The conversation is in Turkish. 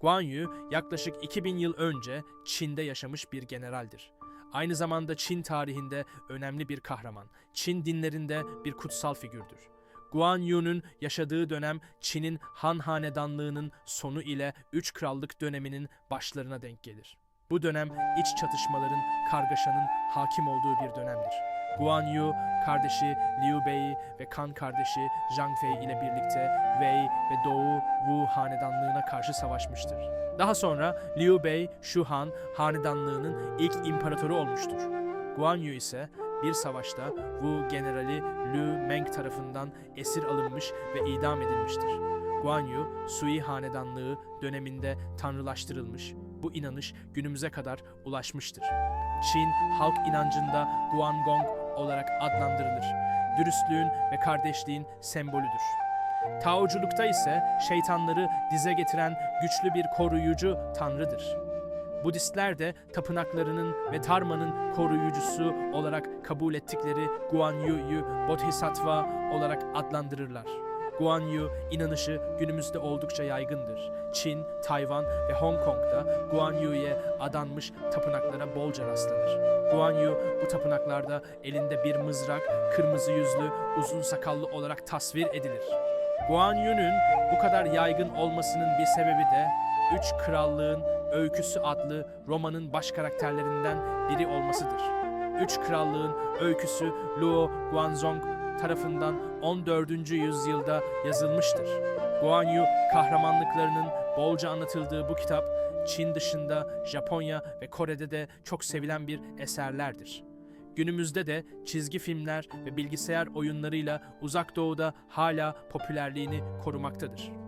Guan Yu yaklaşık 2000 yıl önce Çin'de yaşamış bir generaldir. Aynı zamanda Çin tarihinde önemli bir kahraman, Çin dinlerinde bir kutsal figürdür. Guan Yu'nun yaşadığı dönem Çin'in Han Hanedanlığı'nın sonu ile Üç Krallık döneminin başlarına denk gelir. Bu dönem iç çatışmaların, kargaşanın hakim olduğu bir dönemdir. Guan Yu, kardeşi Liu Bei ve kan kardeşi Zhang Fei ile birlikte Wei ve Doğu Wu hanedanlığına karşı savaşmıştır. Daha sonra Liu Bei, Shu Han hanedanlığının ilk imparatoru olmuştur. Guan Yu ise bir savaşta Wu generali Lu Meng tarafından esir alınmış ve idam edilmiştir. Guan Yu, Sui hanedanlığı döneminde tanrılaştırılmış. Bu inanış günümüze kadar ulaşmıştır. Çin halk inancında Guangong olarak adlandırılır. Dürüstlüğün ve kardeşliğin sembolüdür. Taoculukta ise şeytanları dize getiren güçlü bir koruyucu tanrıdır. Budistler de tapınaklarının ve Dharma'nın koruyucusu olarak kabul ettikleri Guan Yu'yu Bodhisattva olarak adlandırırlar. Guan Yu inanışı günümüzde oldukça yaygındır. Çin, Tayvan ve Hong Kong'da Guan Yu'ya adanmış tapınaklara bolca rastlanır. Guan Yu bu tapınaklarda elinde bir mızrak, kırmızı yüzlü, uzun sakallı olarak tasvir edilir. Guan Yu'nun bu kadar yaygın olmasının bir sebebi de Üç Krallığın Öyküsü adlı romanın baş karakterlerinden biri olmasıdır. Üç Krallığın Öyküsü Luo Guanzong tarafından 14. yüzyılda yazılmıştır. Guan Yu kahramanlıklarının bolca anlatıldığı bu kitap Çin dışında Japonya ve Kore'de de çok sevilen bir eserlerdir. Günümüzde de çizgi filmler ve bilgisayar oyunlarıyla Uzak Doğu'da hala popülerliğini korumaktadır.